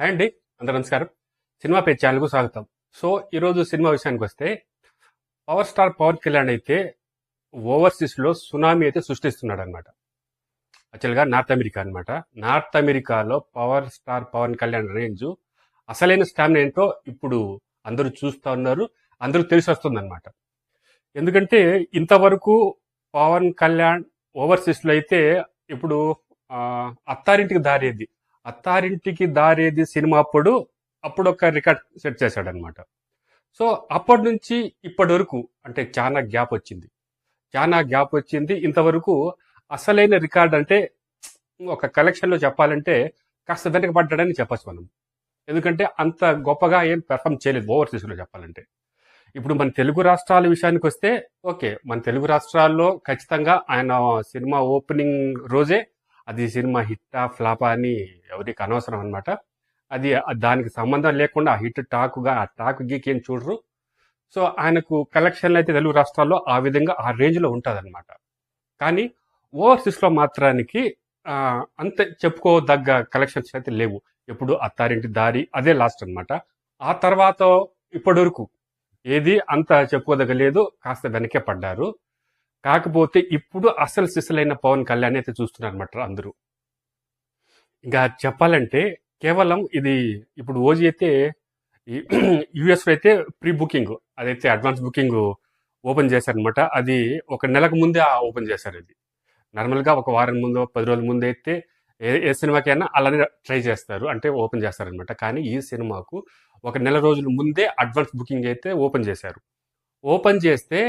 Hi అండి అందరూ నమస్కారం. సినిమా పేజ్ ఛానల్కు స్వాగతం. సో ఈరోజు సినిమా విషయానికి వస్తే పవర్ స్టార్ పవన్ కళ్యాణ్ అయితే ఓవర్సీస్లో సునామీ అయితే సృష్టిస్తున్నాడు అనమాట యాక్చువల్గా నార్త్ అమెరికా అన్నమాట. నార్త్ అమెరికాలో power star Pawan Kalyan range అసలైన స్టామినా ఏంటో ఇప్పుడు అందరూ చూస్తూ ఉన్నారు అందరూ తెలిసి వస్తుంది అనమాట ఎందుకంటే ఇంతవరకు పవన్ కళ్యాణ్ ఓవర్సీస్లో అయితే ఇప్పుడు అత్తారింటికి దారేది. అత్తారింటికి దారేది సినిమా అప్పుడు అప్పుడు ఒక రికార్డ్ సెట్ చేశాడనమాట. సో అప్పటి నుంచి ఇప్పటి వరకు అంటే చాలా గ్యాప్ వచ్చింది. చాలా గ్యాప్ వచ్చింది. ఇంతవరకు అసలైన రికార్డ్ అంటే ఒక కలెక్షన్లో చెప్పాలంటే కాస్త వెనకబడ్డాడని చెప్పచ్చు మనం. ఎందుకంటే అంత గొప్పగా ఏం పెర్ఫామ్ చేయలేదు ఓవర్సీస్లో చెప్పాలంటే. ఇప్పుడు మన తెలుగు రాష్ట్రాల విషయానికి వస్తే ఓకే మన తెలుగు రాష్ట్రాల్లో ఖచ్చితంగా ఆయన సినిమా ఓపెనింగ్ రోజే అది సినిమా హిట్టా ఫ్లాపా అని ఎవరికి అనవసరం అనమాట అది దానికి సంబంధం లేకుండా ఆ హిట్ టాకుగా ఆ టాక్ గీక్ ఏం చూడరు. సో ఆయనకు కలెక్షన్లు అయితే తెలుగు రాష్ట్రాల్లో ఆ విధంగా ఆ రేంజ్లో ఉంటుంది అనమాట కానీ ఓవర్సీస్లో మాత్రానికి అంత చెప్పుకోదగ్గ కలెక్షన్స్ అయితే లేవు. ఎప్పుడు అత్తారింటి దారి అదే లాస్ట్ అనమాట ఆ తర్వాత ఇప్పటి వరకు ఏది అంత చెప్పుకోదగ్గ లేదు కాస్త వెనకే పడ్డారు. కాకపోతే ఇప్పుడు అసలు సిసలైన పవన్ కళ్యాణ్ అయితే చూస్తున్నారు అనమాట అందరూ. ఇంకా చెప్పాలంటే కేవలం ఇది ఇప్పుడు ఓజీ అయితే యుఎస్లో అయితే ప్రీ బుకింగ్ అదైతే అడ్వాన్స్ బుకింగ్ ఓపెన్ చేశారనమాట అది ఒక నెలకు ముందే ఓపెన్ చేశారు ఇది. నార్మల్గా ఒక వారం ముందు పది రోజుల ముందు అయితే ఏ ఏ సినిమాకైనా అలానే ట్రై చేస్తారు అంటే ఓపెన్ చేస్తారనమాట కానీ ఈ సినిమాకు ఒక నెల రోజుల ముందే అడ్వాన్స్ బుకింగ్ అయితే ఓపెన్ చేశారు. ఓపెన్ చేస్తే